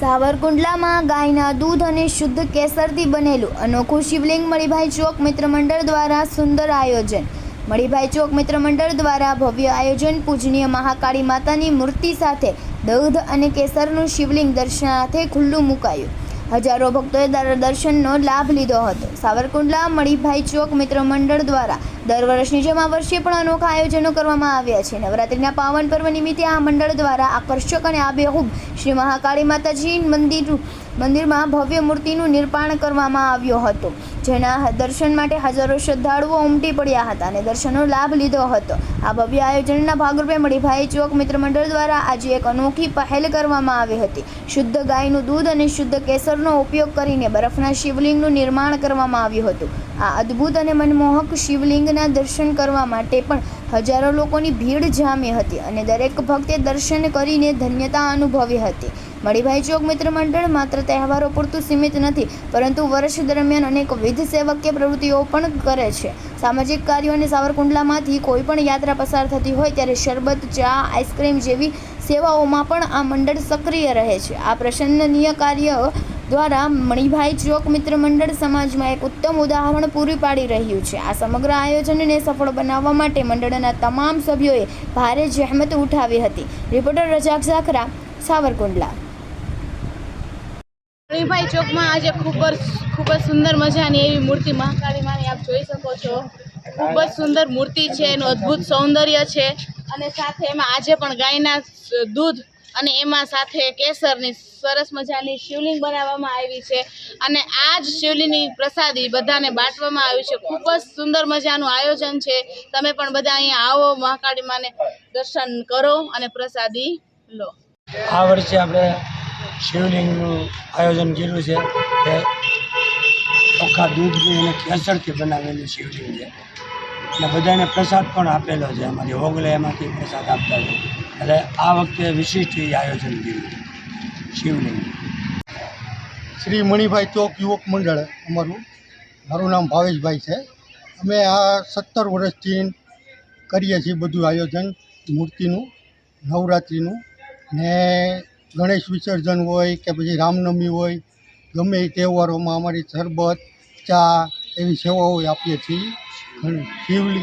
સાવરકુંડલામાં ગાયના દૂધ અને શુદ્ધ કેસરથી બનેલું અનોખું શિવલિંગ મણિભાઈ ચોક મિત્ર મંડળ દ્વારા સુંદર આયોજન. મણિભાઈ ચોક મિત્ર મંડળ દ્વારા ભવ્ય આયોજન પૂજનીય મહાકાળી માતાની મૂર્તિ સાથે દૂધ અને કેસરનું શિવલિંગ દર્શનાર્થે ખુલ્લું મુકાયું. હજારો ભક્તોએ દર- દર્શનનો લાભ લીધો હતો. સાવરકુંડલા મણિભાઈ ચોક મિત્ર મંડળ દ્વારા દર વર્ષની જેમ આ વર્ષે પણ અનોખા આયોજનો કરવામાં આવ્યા છે. નવરાત્રિના પાવન પર્વ નિમિત્તે આ મંડળ દ્વારા આકર્ષક અને આબેહૂબ શ્રી મહાકાળી માતાજી મંદિર, મંદિરમાં ભવ્ય મૂર્તિનું નિર્માણ કરવામાં આવ્યો હતો. જેના દર્શન માટે હજારો શ્રદ્ધાળુઓ ઉમટી પડ્યા હતા અને દર્શનનો લાભ લીધો હતો. આ ભવ્ય આયોજનના ભાગરૂપે મણિભાઈ ચોક મિત્ર મંડળ દ્વારા આજે એક અનોખી પહેલ કરવામાં આવી હતી. શુદ્ધ ગાયનું દૂધ અને શુદ્ધ કેસરનો ઉપયોગ કરીને બરફના શિવલિંગનું નિર્માણ કરવામાં આવ્યું હતું. આ અદ્ભુત અને મનમોહક શિવલિંગના દર્શન કરવા માટે પણ હજારો લોકોની ભીડ જામી હતી અને દરેક ભક્તે દર્શન કરીને ધન્યતા અનુભવી હતી. મણિભાઈ ચોક મિત્ર મંડળ માત્ર તહેવારો પૂરતું સીમિત નથી, પરંતુ વર્ષ દરમિયાન અનેકવિધ સેવકીય પ્રવૃત્તિઓ પણ કરે છે. સામાજિક કાર્યો અને સાવરકુંડલામાંથી કોઈ પણ યાત્રા પસાર થતી હોય ત્યારે શરબત, ચા, આઈસ્ક્રીમ જેવી સેવાઓમાં પણ આ મંડળ સક્રિય રહે છે. આ પ્રસન્નનીય કાર્ય દ્વારા મણિભાઈ ચોક મિત્ર મંડળ સમાજમાં એક ઉત્તમ ઉદાહરણ પૂરી પાડી રહ્યું છે. આ સમગ્ર આયોજનને સફળ બનાવવા માટે મંડળના તમામ સભ્યોએ ભારે જહેમત ઉઠાવી હતી. રિપોર્ટર રજાક ઝાખરા સાવરકુંડલા. મણિભાઈ ચોકમાં આજે ખૂબ જ ખૂબ જ સુંદર મજાની એવી મૂર્તિ મહાકાળી માની આપ જોઈ શકો છો. ખૂબ જ સુંદર મૂર્તિ છે, એનું અદ્ભુત સૌંદર્ય છે અને સાથે એમાં આજે પણ ગાયના દૂધ અને એમાં સાથે કેસરની સરસ મજાની શિવલિંગ બનાવવામાં આવી છે. અને આ જ શિવલિંગની પ્રસાદી બધાને બાંટવામાં આવી છે. ખૂબ જ સુંદર મજાનું આયોજન છે. તમે પણ બધા અહીંયા આવો મહાકાળી માને દર્શન કરો અને પ્રસાદી લો. આ વર્ષે આપણે શિવલિંગનું આયોજન કર્યું છે કે ચોખ્ખા દૂધની અને કેસરથી બનાવેલું શિવલિંગ છે. અને બધાને પ્રસાદ પણ આપેલો છે. અમારી હોગલે એમાંથી પ્રસાદ આપતા છે એટલે આ વખતે વિશિષ્ટ આયોજન કર્યું. શિવલિંગ. શ્રી મણિભાઈ ચોક યુવક મંડળ અમારું. મારું નામ ભાવેશભાઈ છે. અમે આ સત્તર વર્ષથી કરીએ છીએ બધું આયોજન, મૂર્તિનું, નવરાત્રિનું. ને ગણેશ વિસર્જન હોય કે પછી રામનવમી હોય, ગમે એ તહેવારોમાં અમારી શરબત, ચા એવી સેવાઓ આપીએ છીએ. શિવલિંગ